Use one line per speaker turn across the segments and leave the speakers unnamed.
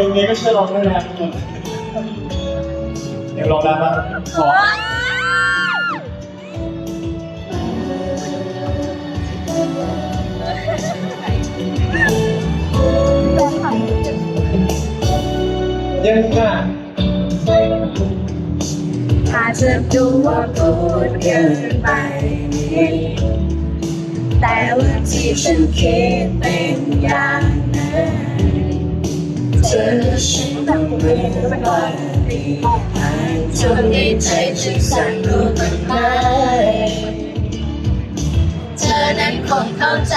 ลงนี้ก็ช่วยร้องได้นะยังร้องได้ปะขอยังไง
อาจจะดูว่าพูดเกินไปนิดแต่ว่าที่ฉันคิดเป็นอย่าง ธอฉันต้องเรียนว่าดีจนในใจฉันสั่นรู้บ้างไหมเธอนั้นคงเข้าใจ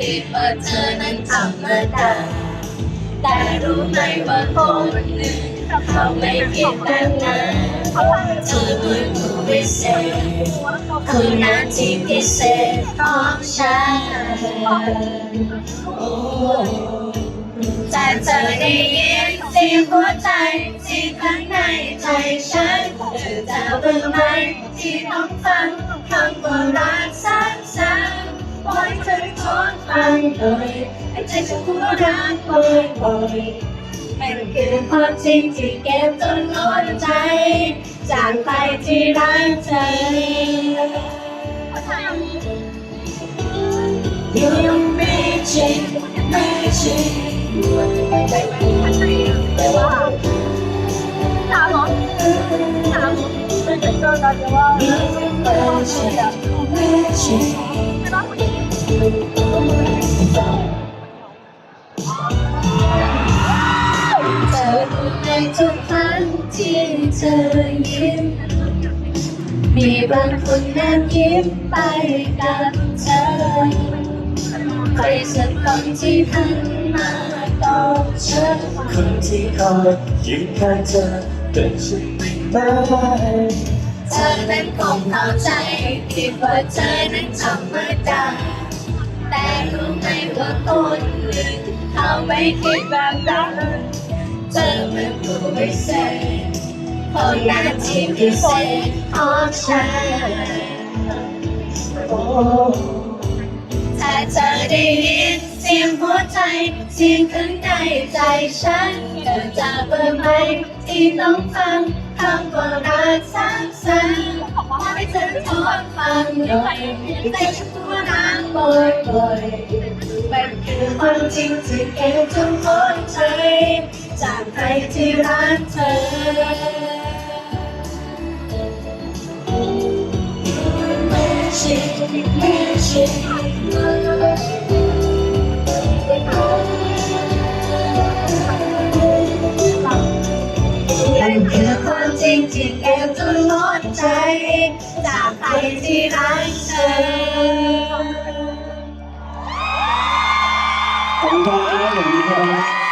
ดีว่าเธอนั้นธรรมดแต่รู้ไหมว่าคนหนึ่งเขาไม่ผิดแบบนั้นเธอเหมือนผู้พิเศษคือหน้าที่พิเศษของฉัน แต่เธอได้ยินเสียงหัวใจที่ข้างในใจฉันเธอจะรู้ไหมที่ต้องฟังคำว่ารักซ้ำๆปล่อยเธอทนฟังหน่อยให้ใจฉันหัวรักบ่อยๆมันคือความจริงที่เก็บจนล้นใจ จากใครที่รักเธอยังไม่จริงไม่จริง ไม่เป็นก็ได้แต่ว่าไม่จริงไม่จริงเธอรู้ในทุกครั้งที่เธอยิ้ม มีบางคนแนบยิ้มไปกับเธอ ใครสักคนที่หันมา ตอบเธอ
คนที่คอยยืนข้างเธอเป็นฉันไม่
เธอนั้นคงเข้าใจคิดว่าเธอนั้นธรรมดาแต่รู้ไหมว่าคนหนึ่งเขาไม่คิดแบบนั้นเธอเป็นผู้พิเศษคนหน้าที่พิเศษของฉัน
โอ้
ใจเสียงข้างในใจฉันเธอจะเปิดไหมที่ต้องฟังคำว่ารักซ้ำๆให้เธอทนฟังหน่อยใจฉันตัวรักบ่อยๆมันคือความจริงที่เก็บจนหมดใจจากใครที่รักเธอไม่ใช่ไม่ช่มั จากใครที่รักเธอ
ขอบคุณครับขอบคุณครับ